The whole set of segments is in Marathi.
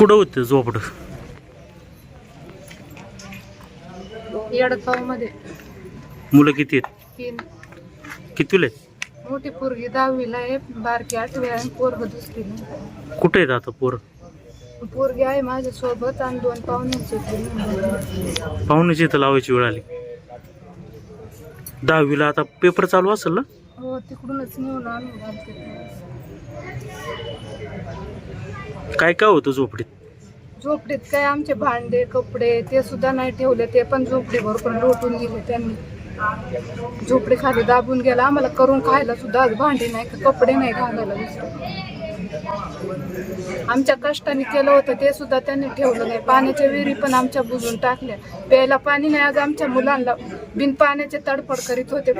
कुठं होतं झोपड? मध्ये मुलं किती आहेत? तीन. कितीले मोठी पोरगी दहावीला आहे बारकी आठवी आहे आणि पोरग दुसरीला कुठे आहेत आता पोर? पोरगी आहे माझ्या सोबत आणि दोन पाहुण्यांचे पाहुण्याची इथं लावायची वेळ आली. दहावीला आता पेपर चालू असेल ना? हो तिकडूनच नेऊन आणून घालते. काय काय होतं झोपडीत? झोपडीत काय आमचे भांडे कपडे ते सुद्धा नाही ठेवले ते पण झोपडी बरोबर लोटून दिले त्यांनी. झोपडी खाली दाबून गेला आम्हाला करून खायला सुद्धा आज भांडी नाही का कपडे नाही घालायला दुसरे. आमच्या कष्टाने केलं होतं ते सुद्धा त्यांनी ठेवलं नाही. पाण्याच्या विहिरी पण आमच्या बुजून टाकल्या. प्यायला पाणी नाही आज आमच्या मुलांना बिन पाण्याचे तडफड करीत होते.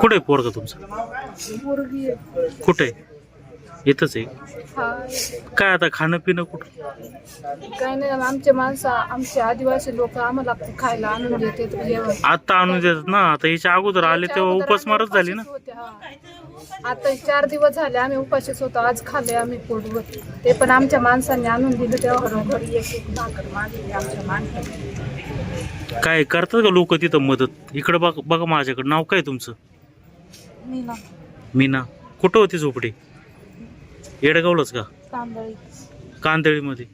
कुठे पोरग तुमचं? पोरगी कुठे इथंच आहे. हा. काय आता खाणं पिणं कुठं? काय नाही आमचे माणसं आमचे आदिवासी लोक आम्हाला खायला आणून देते जेवण. आता आणून देतात ना? आता याच्या अगोदर आले तेव्हा अगोदर उपासमारच आम्ही झाली ना? उपाशीच होते, हा. आता चार दिवस झाले आम्ही उपाशीच होतो आज खाल्ले आम्ही पोटभर ते पण आमच्या माणसांनी आणून दिलं तेव्हा घरोघरी एक एक भाकर मागितली आमच्या माणसाने. काय करतात का लोक तिथं मदत? इकडं बघ बघा माझ्याकडे. नाव काय तुमचं? मी ना मीना. कुठं होती झोपडी? येडगावलाच का? तांदळी कांदळीमध्ये.